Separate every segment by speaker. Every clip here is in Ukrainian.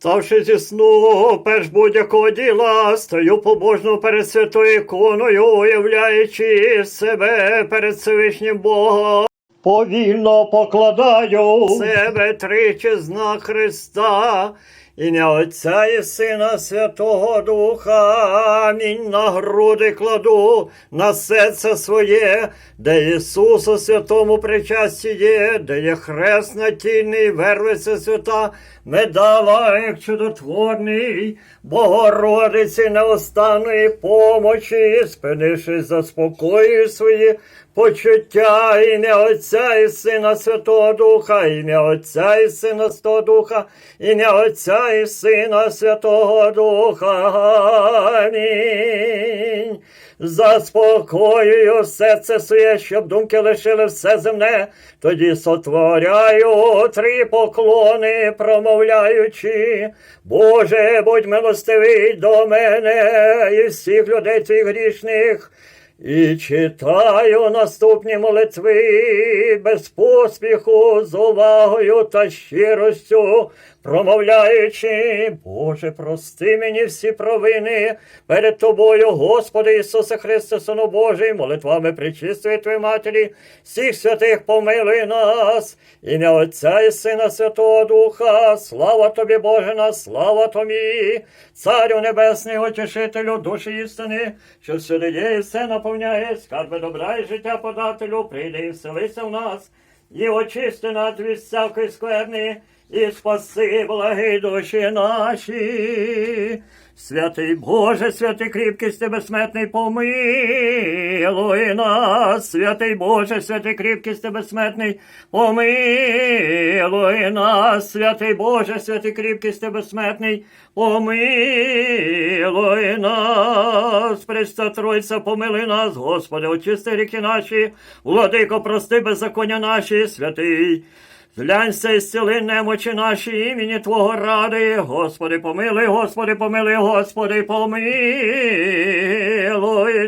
Speaker 1: Ставши зі сну, перш будь-якого діла, стою побожно перед святою іконою, уявляючи себе перед Всевишнім Богом. Повільно покладаю себе тричі знак Христа, ім'я Отця і Сина Святого Духа. Амінь на груди кладу на серце своє, де Ісус у святому причасті є, де є хрест натільний, вервиця свята, медала, як чудотворний, Богородиці неостанної помочі, спинившись, заспокоює свої почуття, ім'я Отця і Сина Святого Духа, ім'я Отця і Сина Святого Духа, ім'я Отця і Сина Святого Духа. Амінь. Заспокоюю серце своє, щоб думки лишили все земне, тоді сотворяю три поклони, промовляючи. Боже, будь милостивий до мене і всіх людей твоїх грішних. І читаю наступні молитви без поспіху, з увагою та щиростю, промовляючи, Боже, прости мені всі провини перед Тобою, Господи Ісусе Христе, Сину Божий, молитвами причистої Твої Матері, всіх святих помилуй нас, ім'я Отця і Сина Святого Духа, слава Тобі, Боже наш, слава Тобі, Царю Небесний, Утішителю, душі істини, що всюди є і все наповняє, скарби добра і життя подателю, прийди і вселися в нас, і очисти нас від всякої скверни, і спаси благі душі наші. Святий Боже, святий кріпкість безсмертний, помилуй нас, святий Боже, святий кріпкість безсмертний, помилуй нас, святий Боже, святий кріпкість безсмертний, помилуй нас, Христа Тройця, помилуй нас, Господи, очисти ріки наші, владико, прости беззаконня наші, святий. Зглянься і зціли немочі наші імені Твого ради, Господи, помилуй, Господи, помилуй, Господи, помилуй,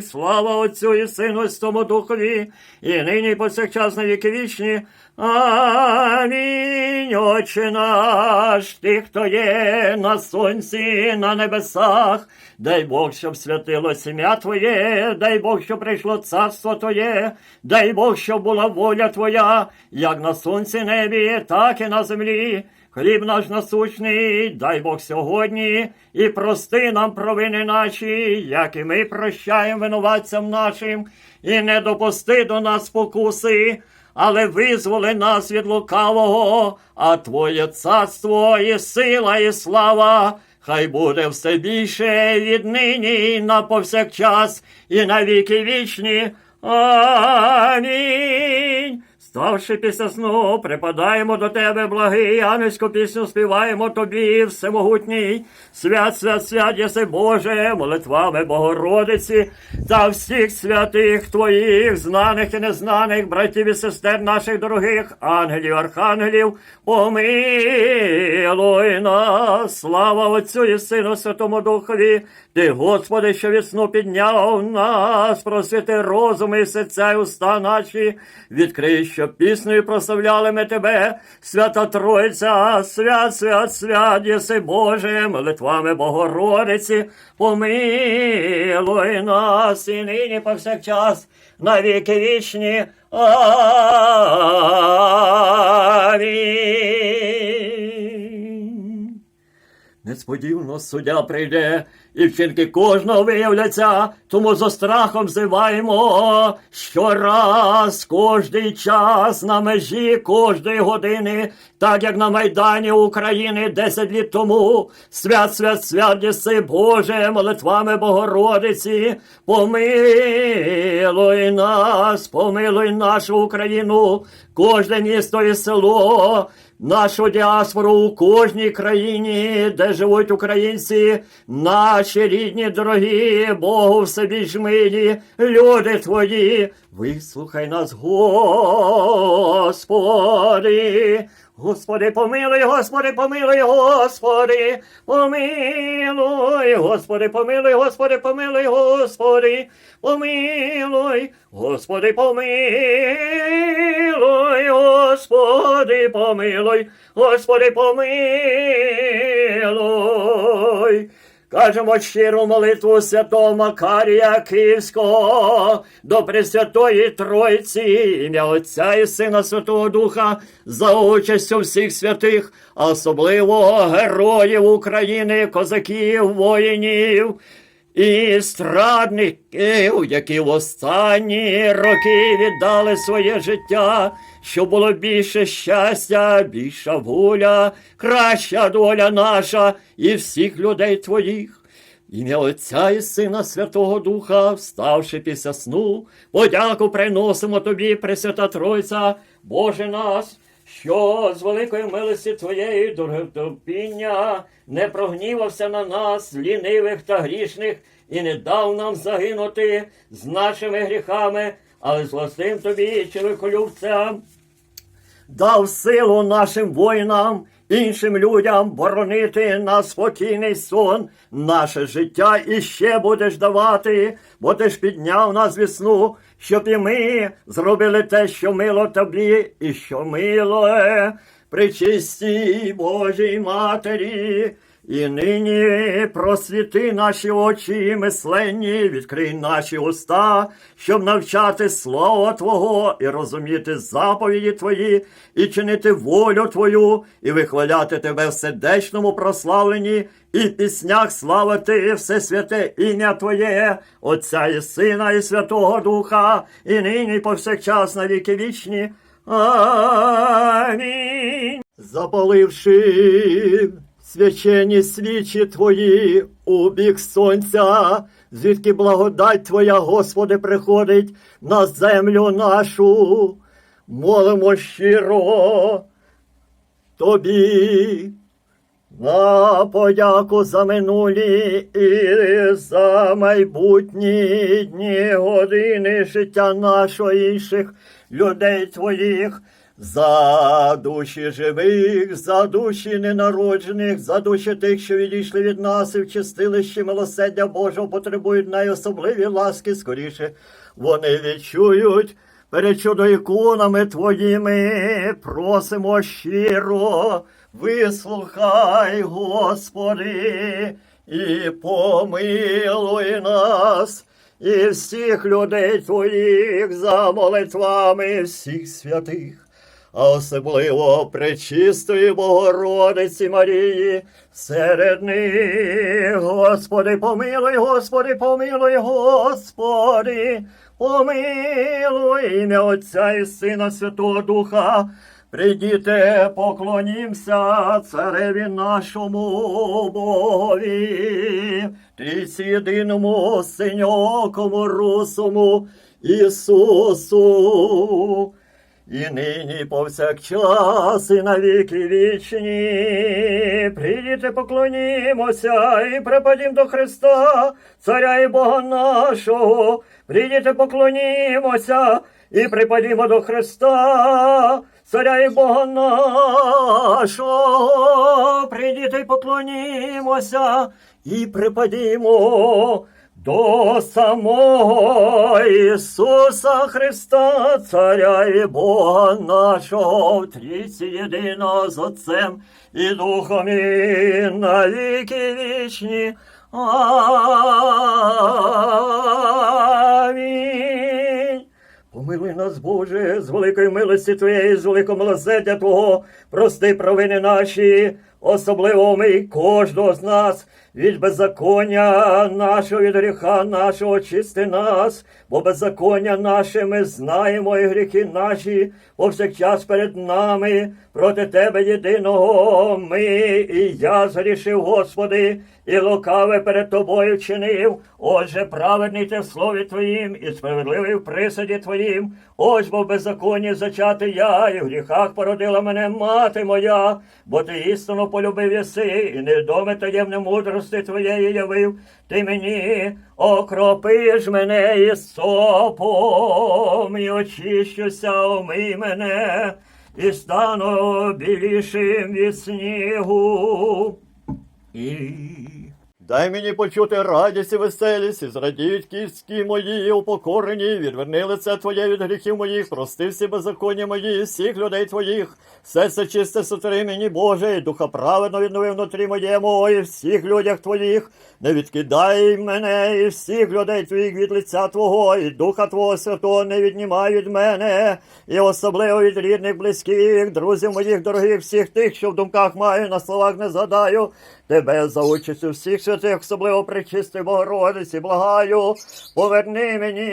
Speaker 1: слава Отцю і Сину, і Святому Духові, і нині, і повсякчас на віки вічні. Амінь, Отче наш, ти, хто є на сонці, на небесах, дай Бог, щоб святилось ім'я Твоє, дай Бог, щоб прийшло царство Твоє, дай Бог, щоб була воля Твоя, як на сонці небі, так і на землі. Хліб наш насущний, дай Бог сьогодні, і прости нам провини наші, як і ми прощаємо винуватцям нашим, і не допусти до нас спокуси, але визволи нас від лукавого, а Твоє царство і сила, і слава. Хай буде все більше віднині на повсякчас і на віки вічні. Амінь. Ставши після сну, припадаємо до тебе, благий, ангельську пісню співаємо тобі, всемогутній. Свят, свят, свят, єси Боже, молитвами Богородиці та всіх святих твоїх, знаних і незнаних, братів і сестер наших дорогих, ангелів, архангелів, помилуй нас, слава Отцю і Сину Святому Духові, ти, Господи, що від сну підняв нас, просвіти розум і серця і уста наші, відкрий, щоб піснею прославляли ми тебе, свята Тройця, свят, свят, свят, єси Боже, молитвами Богородиці, помилуй нас і нині повсякчас, на віки вічні. Амінь. Несподівано суддя прийде, і вчинки кожного виявляться, тому за страхом зиваємо щораз, кожний час на межі кожної години, так як на Майдані України десять літ тому. Свят, свят, свят, єси Боже, молитвами Богородиці, помилуй нас, помилуй нашу Україну, кожне місто і село нашу діаспору у кожній країні, де живуть українці, наші рідні, дорогі, Богу все більш люди твої, вислухай нас, Господи. Господи, помилуй, Господи, помилуй, Господи, помилуй, Господи, помилуй, Господи, помилуй, Господи, помилуй, Господи, помилуй, Господи, помилуй, Господи, помилуй. Кажемо щиру молитву святого Макарія Київського до Пресвятої Тройці, ім'я Отця і Сина Святого Духа, за участю всіх святих, а особливо героїв України, козаків, воїнів і страдників, які в останні роки віддали своє життя, щоб було більше щастя, більша воля, краща доля наша і всіх людей твоїх. Ім'я Отця і Сина Святого Духа, вставши після сну, подяку приносимо тобі, Пресвята Тройця, Боже нас, що з великої милості Твоєї дороготерпіння не прогнівався на нас, лінивих та грішних, і не дав нам загинути з нашими гріхами, але з властим тобі, чоловіколюбцям, дав силу нашим воїнам, іншим людям боронити на спокійний сон наше життя і ще будеш давати, бо ти ж підняв нас від сну, щоб і ми зробили те, що мило тобі, і що мило причистій Божій Матері. І нині просвіти наші очі мисленні, відкрий наші уста, щоб навчати слова Твого і розуміти заповіді Твої, і чинити волю Твою, і вихваляти Тебе в сердечному прославленні, і в піснях славити все святе ім'я Твоє, Отця і Сина, і Святого Духа, і нині, і повсякчас на віки вічні. Амінь. Запаливши священні свічі Твої у сонця, звідки благодать Твоя, Господи, приходить на землю нашу, молимо щиро Тобі. На подяку за минулі і за майбутні дні години життя нашого і інших людей твоїх, за душі живих, за душі ненароджених, за душі тих, що відійшли від нас і в чистилищі милосердя Божого потребують найособливі ласки скоріше. Вони відчують перед чудо-іконами твоїми, просимо щиро, вислухай, Господи, і помилуй нас. І всіх людей твоїх за молитвами всіх святих, а особливо пречистої Богородиці Марії, серед них, Господи, помилуй, Господи, помилуй, Господи, помилуй ім'я Отця і Сина Святого Духа. Прийдіте, поклонімся цареві нашому Богові, трійці єдиному синьокому русому Ісусу. І нині повсякчас, і на віки вічні, прийдіте, поклонімося і припадім до Христа, Царя і Бога нашого, прийдіте, поклонімося і припадімо до Христа, Царя і Бога нашого, прийдіте й поклонімося і припадімо до самого Ісуса Христа, Царя і Бога нашого, в трійці єдиного з Отцем і Духом і на віки вічні. Амінь. Помилуй нас, Боже, з великої милості Твоєї, з великого милосердя Твого, прости провини наші, особливо ми кожного з нас від беззаконня нашого, від гріха нашого, очисти нас, бо беззаконня наше ми знаємо, і гріхи наші повсякчас перед нами, проти Тебе єдиного ми і я згрішив, Господи, і лукаве перед Тобою чинив. Отже, праведний ти в слові Твоїм і справедливий в присуді Твоїм. Ось бо в беззаконні зачати я, і в гріхах породила мене мати моя, бо ти істинно полюбив єси, і невідоме таємне мудрости Твоєї явив. Ти мені окропиш мене із сопом, і очищуся, омий мене, і стану білішим від снігу. І Дай мені почути радість і веселість, і зрадіють кістки мої упокорені, відверни лице Твоє від гріхів моїх, прости всі беззаконня мої, всіх людей Твоїх, серце чисте сотри мені, Боже, і духа праведно віднови внутрі моєму, і всіх людях Твоїх, не відкидай мене, і всіх людей Твоїх від лиця Твого, і духа Твого Святого не віднімай від мене, і особливо від рідних, близьких, друзів моїх дорогих, всіх тих, що в думках маю, на словах не згадаю. Тебе за участю всіх святих, особливо причистої Богородиці, благаю, поверни мені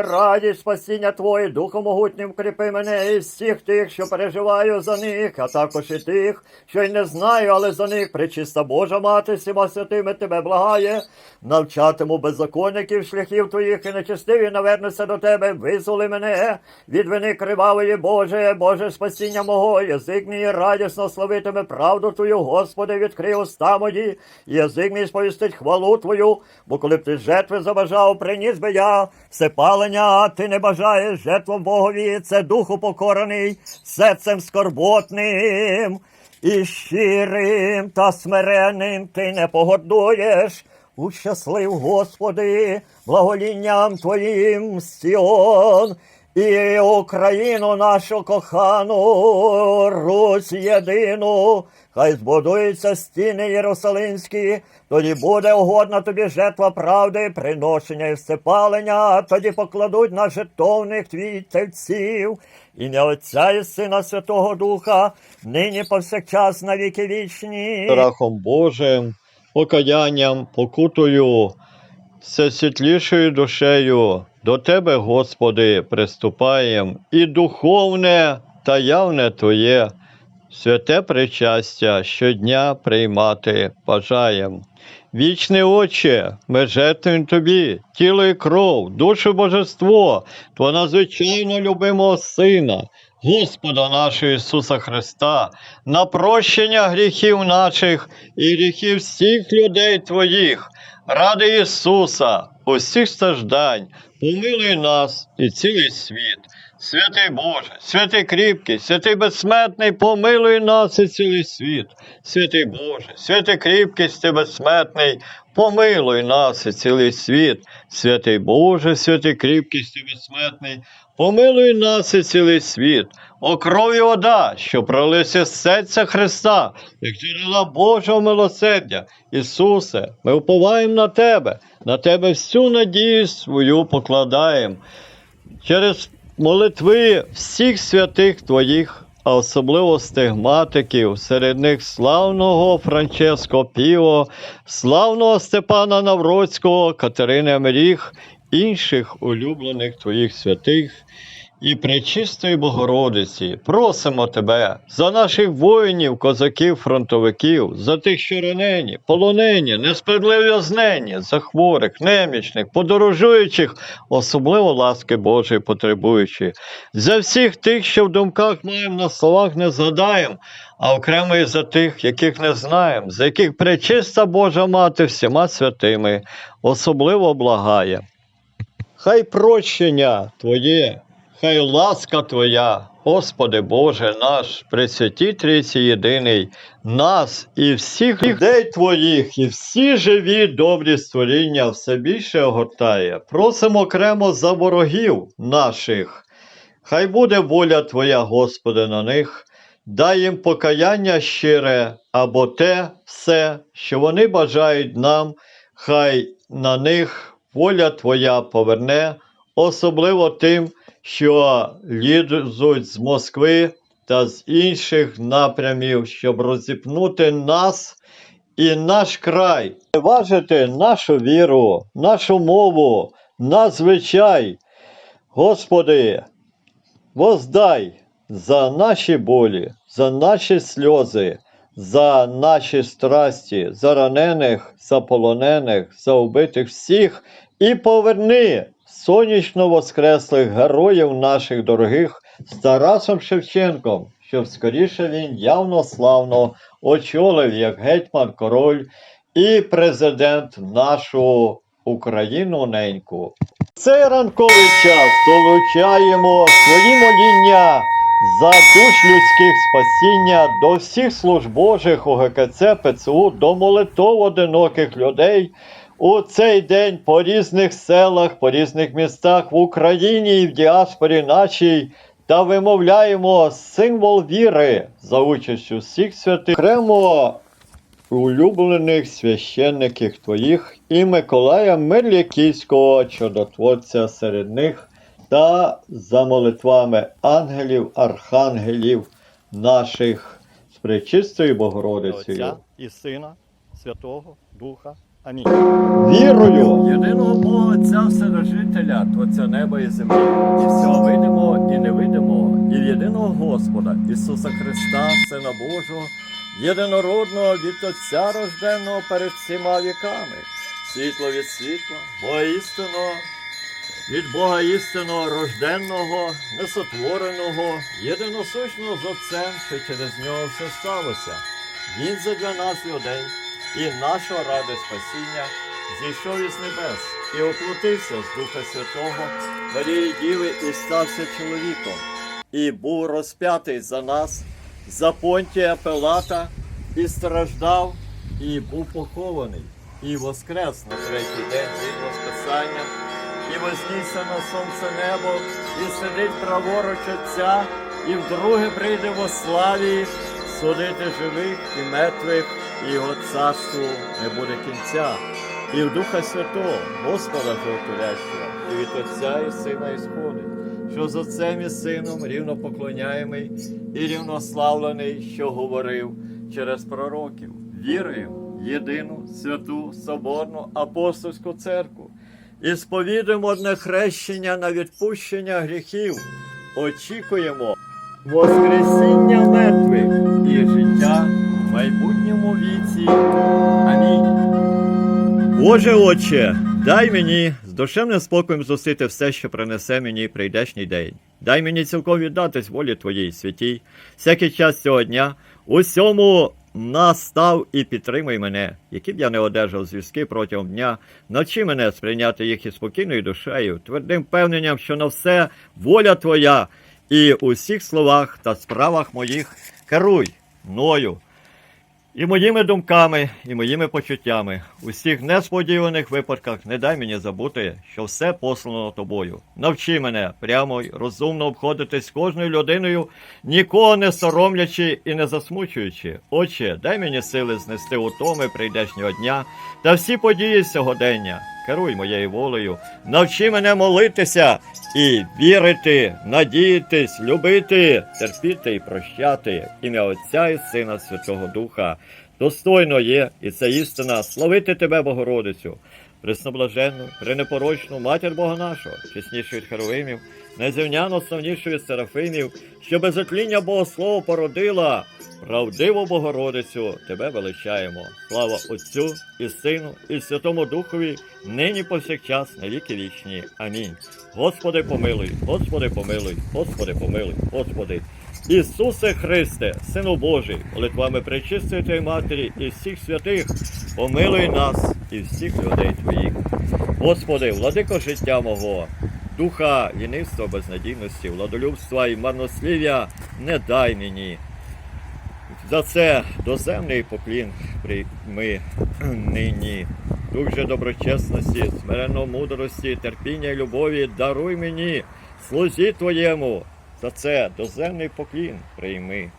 Speaker 1: радість спасіння Твоє, Духом могутнім кріпи мене і всіх тих, що переживаю за них, а також і тих, що й не знаю, але за них причиста Божа мати, всіма святими тебе благає, навчатиму беззаконників шляхів твоїх і нечестиві навернуся до тебе, визволи мене від вини кривавої Боже, Боже спасіння мого, язик мій радісно славитиме правду Твою, Господи, відкрий уста мої, язик мій сповістить хвалу Твою, бо коли б ти жертви забажав, приніс би я все палення, а ти не бажаєш жертву Богові, це духу покорений, серцем скорботним. І щирим та смиренним ти не погодуєш. Ущаслив, Господи, благолінням Твоїм Сіон, і Україну нашу кохану, Русь єдину, хай збудуються стіни Єрусалимські, тоді буде угодна тобі жертва правди, приношення і всепалення, тоді покладуть на жертовних твій тельців, ім'я Отця і Сина Святого Духа, нині повсякчас на віки вічні.
Speaker 2: страхом Божим, покаянням, покутою, все світлішою душею до Тебе, Господи, приступаєм, і духовне та явне Твоє, святе причастя щодня приймати бажаєм. Вічне Отче, ми жертвуємо Тобі, тіло і кров, душу божество, Твого надзвичайно любимого Сина, Господа нашого Ісуса Христа, на прощення гріхів наших і гріхів всіх людей Твоїх, ради Ісуса, усіх страждань, помилуй нас і цілий світ. Святий Боже, святий кріпкий, святий безсмертний, помилуй нас і цілий світ. Святий Боже, святий кріпкий, святий безсмертний, помилуй нас і цілий світ. Святий Боже, святий кріпкий, святий безсмертний, помилуй нас і цілий світ. О крові вода, що пролися з серця Христа, як джерела Божого милосердя. Ісусе, ми вповаємо на Тебе, на Тебе всю надію свою покладаємо. Через молитви всіх святих Твоїх, а особливо стигматиків, серед них славного Франческо Піо, славного Степана Навроцького, Катерини Мріх, інших улюблених Твоїх святих і Пречистої Богородиці, просимо Тебе за наших воїнів, козаків, фронтовиків, за тих, що ранені, полонені, несправедливо в'язнені, за хворих, немічних, подорожуючих, особливо ласки Божої потребуючи, за всіх тих, що в думках маємо, на словах не згадаємо, а окремо і за тих, яких не знаємо, за яких пречиста Божа Мати всіма святими особливо благає. Хай прощення Твоє, хай ласка Твоя, Господи Боже наш, Пресвятій Трійці Єдиний, нас і всіх людей Твоїх, і всі живі добрі створіння все більше огортає. Просимо окремо за ворогів наших. Хай буде воля Твоя, Господи, на них. Дай їм покаяння щире або те все, що вони бажають нам, хай на них воля Твоя поверне, особливо тим, що лізуть з Москви та з інших напрямів, щоб розіпнути нас і наш край, важити нашу віру, нашу мову, наш звичай. Господи, воздай за наші болі, за наші сльози, за наші страсті, за ранених, за полонених, за убитих всіх, і поверни сонячно воскреслих героїв наших дорогих з Тарасом Шевченком, щоб скоріше він явно славно очолив як гетьман король і президент нашу Україну неньку. Цей ранковий час долучаємо свої моління
Speaker 3: за душ людських спасіння, до всіх служб Божих у ГКЦ ПЦУ, до молитов одиноких людей у цей день по різних селах, по різних містах в Україні і в діаспорі нашій. Та вимовляємо символ віри за участю всіх святих. Окремо улюблених священників твоїх і Миколая Мирляківського, чудотворця серед них, та за молитвами ангелів, архангелів наших з пречистою Богородицею.
Speaker 2: І Сина, Святого Духа. Амінь.
Speaker 3: Вірою
Speaker 2: Єдиного Бога Отця Вседержителя, Творця неба і землі, і всього видимо і невидимого, і єдиного Господа Ісуса Христа, Сина Божого, єдинородного від Отця рожденого перед всіма віками, світло від світла, Бога істинного, від Бога істинного, рожденного, несотвореного, єдиносущного з Отцем, що через нього все сталося. Він задля нас людей і нашого ради спасіння зійшов із небес і оплотився з Духа Святого Марії Діви і стався чоловіком, і був розп'ятий за нас, за Понтія Пилата, і страждав, і був похований, і воскрес на третій день згідно з і вознісся на сонце небо, і сидить праворуч Отця, і вдруге прийде во славі судити живих і мертвих, і його царству не буде кінця. І в Духа Святого, Господа Животворящого, і від Отця і Сина ісходить, що з Отцем і Сином рівно поклоняємий і рівнославлений, що говорив через пророків. Віруємо в єдину святу Соборну апостольську церкву і сповідуємо одне хрещення на відпущення гріхів. Очікуємо Воскресіння мертвих і життя майбутньому віці. Амінь. Боже Отче, дай мені з душевним спокоєм зусити все, що принесе мені прийдешній день. Дай мені цілком віддатись волі Твоїй святій, всякий час цього дня, усьому настав і підтримуй мене, які б я не одержав зв'язки протягом дня, навчи мене сприйняти їх із спокійною душею, твердим впевненням, що на все воля Твоя, і у всіх словах та справах моїх керуй мною. І моїми думками, і моїми почуттями, у всіх несподіваних випадках не дай мені забути, що все послано тобою. Навчи мене прямо й розумно обходитись з кожною людиною, нікого не соромлячи і не засмучуючи. Отче, дай мені сили знести утоми прийдешнього дня та всі події сьогодення. Керуй моєю волею, навчи мене молитися і вірити, надіятись, любити, терпіти і прощати. Ім'я Отця і Сина Святого Духа. Достойно є, і це істина, славити тебе, Богородицю, пресноблаженну, пренепорочну матір Бога нашого, чеснішу від Херовимів, незрівняно славнішу від Серафимів, що без отління Богослова породила. Правдиву Богородицю тебе величаємо. Слава Отцю і Сину, і Святому Духові, нині повсякчас, на віки вічні. Амінь. Господи, помилуй, Господи, помилуй, Господи, помилуй, Господи. Ісусе Христе, Сину Божий, молитвами пречистої Твоєї Матері і всіх святих, помилуй нас і всіх людей Твоїх. Господи, владико життя мого, духа вінництва, безнадійності, владолюбства і марнослів'я не дай мені. За це доземний поклін прийми нині. Дух же доброчесності, смиренно мудрості, терпіння і любові даруй мені, слузі Твоєму. За це доземний поклін прийми.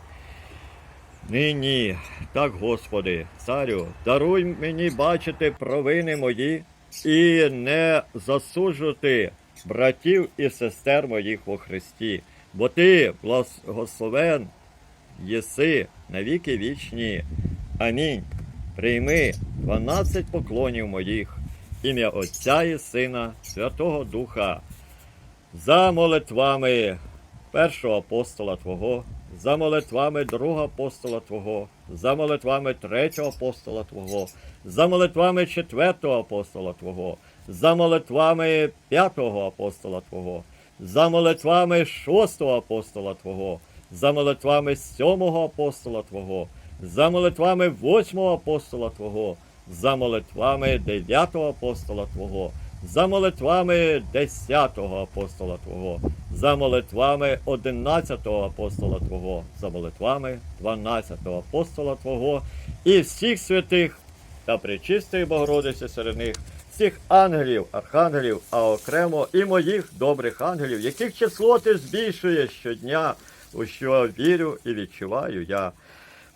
Speaker 2: Нині, так, Господи, царю, даруй мені бачити провини мої і не засуджувати братів і сестер моїх во Христі, бо Ти благословен єси навіки вічні. Амінь. Прийми 12 поклонів моїх, ім'я Отця і Сина, Святого Духа, за молитвами першого апостола Твого, за молитвами другого апостола Твого, за молитвами третього апостола Твого, за молитвами четвертого апостола Твого, за молитвами п'ятого апостола Твого, за молитвами шостого апостола Твого, за молитвами сьомого апостола Твого, за молитвами восьмого апостола Твого, за молитвами дев'ятого апостола Твого, за молитвами десятого апостола Твого, за молитвами одинадцятого апостола Твого, за молитвами дванадцятого апостола Твого і всіх святих та пречистої Богородиці серед них, всіх ангелів, архангелів, а окремо і моїх добрих ангелів, яких число ти збільшуєш щодня, у що вірю і відчуваю я.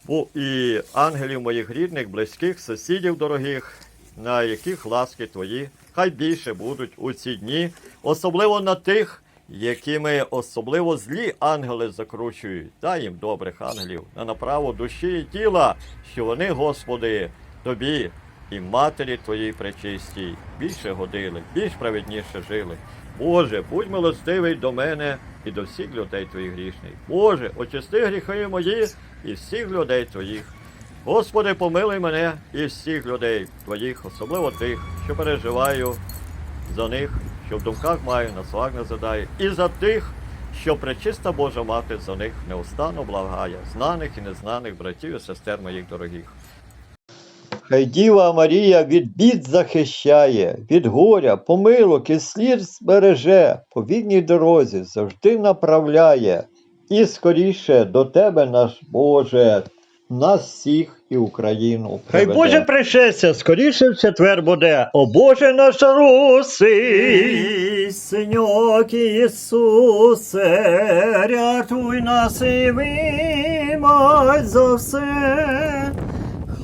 Speaker 2: Бу і ангелів моїх рідних, близьких, сусідів дорогих, на яких ласки твої хай більше будуть у ці дні, особливо на тих, якими особливо злі ангели закручують. Дай їм добрих ангелів на направу душі і тіла, що вони, Господи, тобі і матері твоїй пречистій більше годили, більш праведніше жили. Боже, будь милостивий до мене і до всіх людей твоїх грішних. Боже, очисти гріхи мої і всіх людей твоїх. Господи, помилуй мене і всіх людей твоїх, особливо тих, що переживаю за них, що в думках маю, на словах не і за тих, що пречиста Божа мати за них неустанно благає, знаних і незнаних братів і сестер моїх дорогих.
Speaker 3: Хай Діва Марія від бід захищає, від горя, помилок і слід збереже, по вільній дорозі завжди направляє. І скоріше до тебе, наш Боже, нас всіх і Україну.
Speaker 1: Хай. Боже пришестя, скоріше в четвер буде, о Боже наш Руси. Синьок Ісусе, рятуй нас і вимать за все.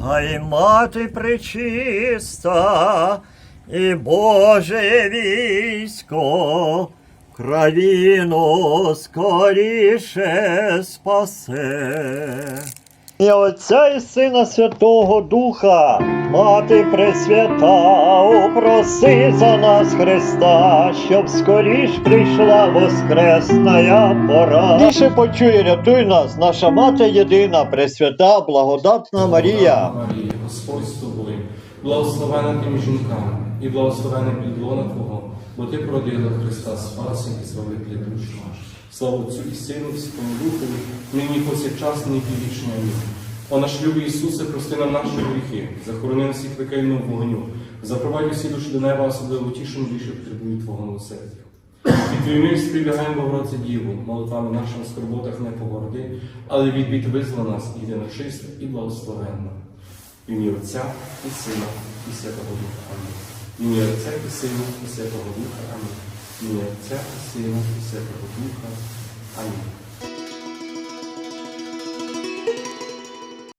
Speaker 1: Хай мати причиста і Боже військо, країну скоріше спасе. І Отця і Сина Святого Духа, Мати Пресвята, упроси за нас Христа, щоб скоріш прийшла воскресна пора.
Speaker 3: Більше почує, рятуй нас, наша мати єдина, Пресвята, благодатна Марія.
Speaker 4: Марія, Господь з тобою, благословена тими жінками, і благословена підлона Твого, бо Ти породила Христа Спаса і Збавителя душ наш. Слава Отцю і Сину, і Святому Духові, нині повсякчас, і вічно. Амінь. О наш любий Ісусе, прости нам наші гріхи, захорони нас їх пекельного вогню, запровадь усі душі до неба, особливо ті, що більше потребують Твого милосердя. Від Твою милість прибігаємо, Богородице Діву, молитвами нашими скорботах не погорди, але від бід визвола нас єдина чиста і благословенна. В ім'я Отця і Сина, і Святого Духа. Амінь. В Отця і Сина, і Святого Духа. Амінь. В ім'я Отця і Сина, і Святого Духа. Амінь.